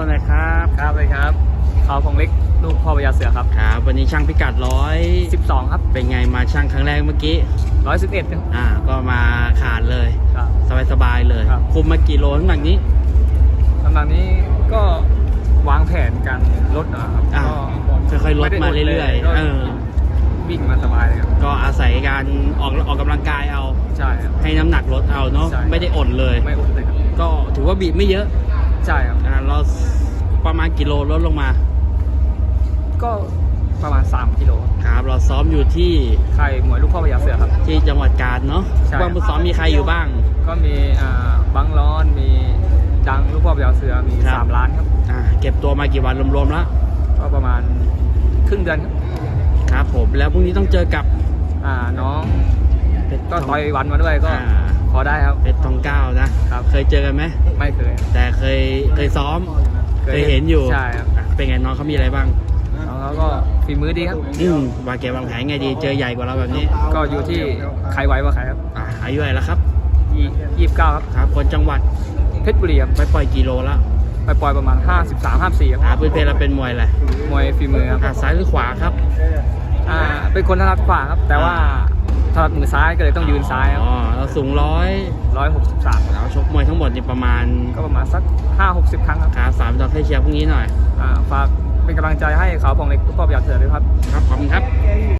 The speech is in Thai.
ตัวหน่อยครับครับเลยครับเขาพงเล็กลูกพ่อพญาเสือครับครับวันนี้ช่างพิกัดร้อย12ครับเป็นไงมาช่างครั้งแรกเมื่อกี้111ครับอ่าก็มาขาดเลยครับสบายๆเลยครับคุมมากี่โลน้ำหนักนี้ลำดับนี้ก็วางแผนการลดอะครับอ่าก็ค่อยๆลดมาเรื่อยๆก็เออวิ่งมาสบายเลยครับก็อาศัยการออกออกกำลังกายเอาใช่ครับให้น้ำหนักลดเอาเนาะใช่ไม่ได้อดเลยไม่อดเลยครับก็ถือว่าบีบไม่เยอะ ใช่ครับ อ่าเราประมาณกิโลลดลงมา ก็ประมาณ 3 กิโลครับ เราซ้อมอยู่ที่ใครมวยลูกพ่อพญาเสือครับ ที่จังหวัดกาญเนาะใช่ว่าผู้ซ้อมมีใครอยู่บ้าง ก็มีอ่าบังร้อนมีดังลูกพ่อพญาเสือมีครับ สามล้านครับ อ่าเก็บตัวมากี่วันรวมๆแล้วก็ประมาณครึ่งเดือนครับครับผมแล้วพรุ่งนี้ต้องเจอกับอ่าน้องเพชรก็ต่อยวันมาด้วยก็อ่า พอได้ครับเพชรทองเก้านะครับ เคยเจอกันไหมไม่เคย แต่เคยเคยซ้อม เคยเห็นอยู่ใช่ครับอะเป็นไงน้องเขามีอะไรบ้างน้องเขาก็ฝีมือดีครับ อืมวางเกมวางแผนไงดีเจอใหญ่กว่าเราแบบนี้ก็อยู่ที่ใครไหวว่าใครครับอ่าอายุเท่าไหร่แล้วครับยี่ยี่สิบเก้าครับ ครับคนจังหวัดเพชรบุรีครับไปปล่อยกิโลแล้วไปปล่อยประมาณ 53 54ครับอ่าพื้นเพเราเป็นมวยอะไรมวยฝีมือครับอ่าซ้ายหรือขวาครับ อ่าเป็นคนถนัดขวาครับ แต่ว่า ถนัดมือซ้ายก็เลยต้องยืนซ้ายครับอ๋อเราสูงร้อยร้อยหกสิบสามเราชกมวยทั้งหมดนี่ประมาณก็ประมาณสักห้าหกสิบครั้งครับขาสามจอให้เชียร์พรุ่งนี้หน่อยอ่าฝากเป็นกำลังใจให้เขาวพองเล็กทุกพ่อประหยัดเถื่อนด้วยครับ ครับขอบคุณครับ